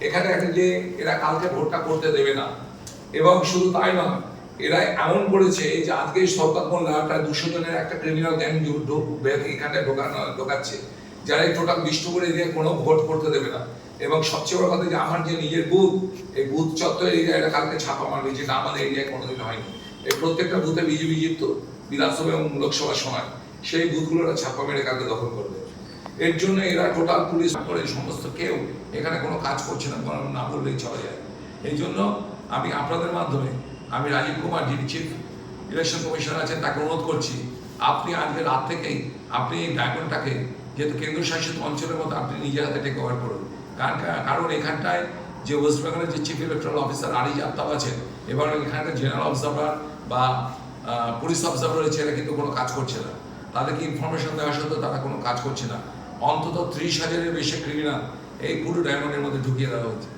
এখানে একটা যে এরা কালকে ভোটটা করতে দেবে না। এবং শুধু তাই নয়, এরা এমন করেছে যে আজকে সরকার মোল্লা প্রায় দুশো জনের একটা ক্রিমিনাল গ্যাং এখানে ঢোকাচ্ছে, যারা এই টোটাল বিষ্ণুপুর এরিয়ায় কোনো ভোট করতে দেবে না। এবং সবচেয়ে বড় কথা যে আমার যে নিজের বুথ এই বুথ চত্বর এরিয়া এটা কালকে ছাপা মারবে যেটা আমাদের এরিয়ায় কোনোদিন হয়নি। এই প্রত্যেকটা বুথে বিজেপি জিতত, বিধানসভা এবং লোকসভার সময়। সেই বুথগুলো ছাপা মেরে কালকে দখল করবে। এর জন্য এরা টোটাল পুলিশ করে সমস্ত কেউ এখানে কোনো কাজ করছে না, বরং না বললেই চলা যায়। এই জন্য আমি আপনাদের মাধ্যমে, আমি রাজীব কুমার, যিনি চিফ ইলেকশন কমিশনার আছেন, তাকে অনুরোধ করছি, আপনি আজকে রাত থেকেই আপনি এই ডায়মন্ডটাকে, যেহেতু কেন্দ্রশাসিত অঞ্চলের মতো আপনি নিজের হাতে টেক ওভার করুন। কারণ কারণ এখানটায় যে ওয়েস্ট বেঙ্গলের যে chief electoral officer Ariz Aftab আছেন, এবং এখানকার জেনারেল অবজারভার বা পুলিশ অবজারভার রয়েছে, এরা কিন্তু কোনো কাজ করছে না। তাদেরকে ইনফরমেশন দেওয়া সত্ত্বেও তারা কোনো কাজ করছে না। অন্তত ত্রিশ হাজারের বেশি ক্রিমিনাল এই পুরো ডায়মন্ডের মধ্যে ঢুকিয়ে দেওয়া হচ্ছে।